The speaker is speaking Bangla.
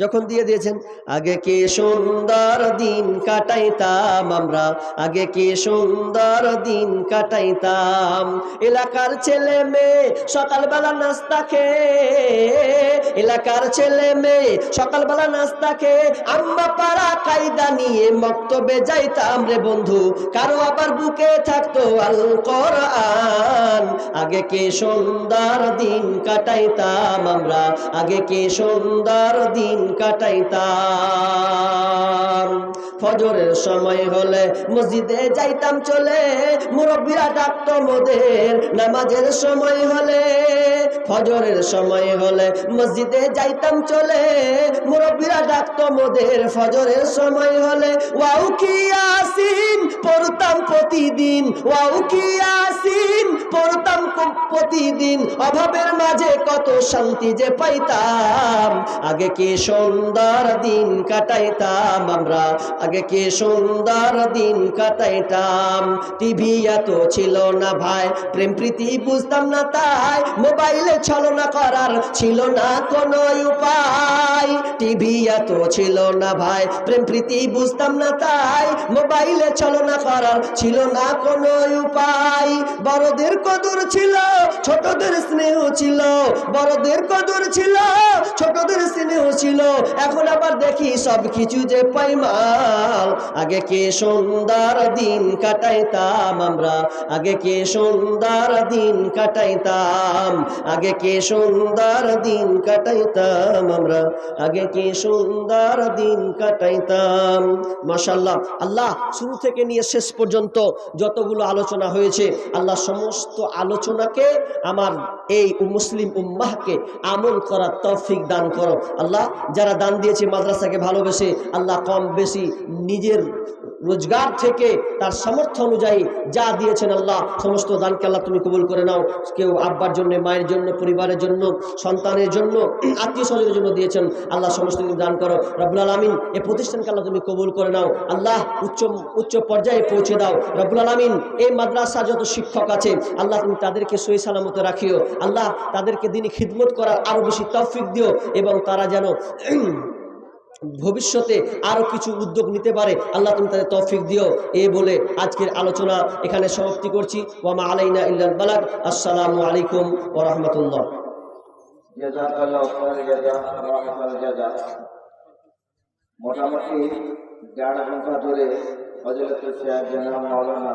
যখন দিয়ে দিয়েছেন, আগে কে সুন্দর দিন কাটাইতাম আমরা, আগে কে সুন্দর দিন কাটাইতাম। এলাকার ছেলে মেয়ে সকালবেলা নাস্তা খেয়ে, এলাকার ছেলে মেয়ে সকালবেলা নাস্তা খেয়ে, আম্মা পাড়া কায়দা নিয়ে মক্তবে যাইতাম রে বন্ধু, কারও আবার বুকে থাকতো আল কোরআন। আগে কে সুন্দর দিন কাটাইতাম আমরা, আগে কে সুন্দর দিন কাটাইতাম। ফজরের সময় হলে মসজিদে যাইতাম চলে, মুরব্বীরা ডাকতো মোদের। নামাজের সময় হলে, ফজরের সময় হলে মসজিদে যাইতাম চলে, মুরব্বীরা ডাকতো মোদের। ফজরের সময় হলে, ওয়াও কি আসিন পড়তাম প্রতিদিন। ওয়াও কি আসিন পড়তাম প্রতিদিন। অভাবের মাঝে কত শান্তি যে পাইতাম। আগে কি সুন্দর দিন কাটাইতাম আমরা? আগে কি সুন্দর দিন কাটাইতাম? টিভি এত ছিল না ভাই, প্রেম প্রীতি বুঝতাম না তাই, মোবাইলে ছলনা করার ছিল না কোনো উপায়। টিভি এত ছিল না ভাই, প্রেম প্রীতি বুঝতাম না তাই, মোবাইলে ছলনা করার ছিল না কোনো উপায়। বড়দের কদর ছিল, ছোটদের স্নেহ ছিল, বড়দের কদর ছিল, ছোটদের স্নেহ ছিল। এখন আবার দেখি সব কিছু যে পাইমাল আগে কে সুন্দর দিন কাটাইতাম আমরা, আগে কে সুন্দর দিন কাটাইতাম। আগে কে সুন্দর দিন কাটাইতাম আমরা, আগে কি সুন্দর দিন কাটাইতাম। মাশাল্লাহ আল্লাহ শুরু থেকে নিয়ে শেষ পর্যন্ত যতগুলো আলোচনা হয়েছে, আল্লাহ সমস্ত আলোচনাকে আমার এই মুসলিম উম্মাহকে আমল করার তৌফিক দান করো। আল্লাহ যারা দান দিয়েছে মাদ্রাসাকে ভালোবেসে আল্লাহ কম বেশি নিজের রোজগার থেকে তার সামর্থ্য অনুযায়ী যা দিয়েছেন আল্লাহ, সমস্ত দানকে আল্লাহ তুমি কবুল করে নাও। কেউ আব্বার জন্য, মায়ের জন্য, পরিবারের জন্য, সন্তানের জন্য আত্মীয় স্বজনের জন্য দিয়েছেন, আল্লাহ সমস্ত কিছু দান করো। রব্বুল আলমিন, এ প্রতিষ্ঠানকে আল্লাহ তুমি কবুল করে নাও। আল্লাহ উচ্চ উচ্চ পর্যায়ে পৌঁছে দাও। রব্বুল আলমিন এই মাদ্রাসা যত শিক্ষক আছে, আল্লাহ তুমি তাদেরকে সই সালামত রাখিও। আল্লাহ তাদেরকে দিনই খিদমত করার আরও বেশি তৌফিক দিও এবং তারা যেন ভবিষ্যতে আরও কিছু উদ্যোগ নিতে পারে। আল্লাহ তুমি তাদের তৌফিক দিও। এ বলে আজকের আলোচনা এখানে সমাপ্তি করছি। ওয়ামা আলাইনা ইল্লাল বালাগ। আসসালামু আলাইকুম ওয়া রাহমাতুল্লাহ। মোটামুটি ঘণ্টা ধরে মাওলানা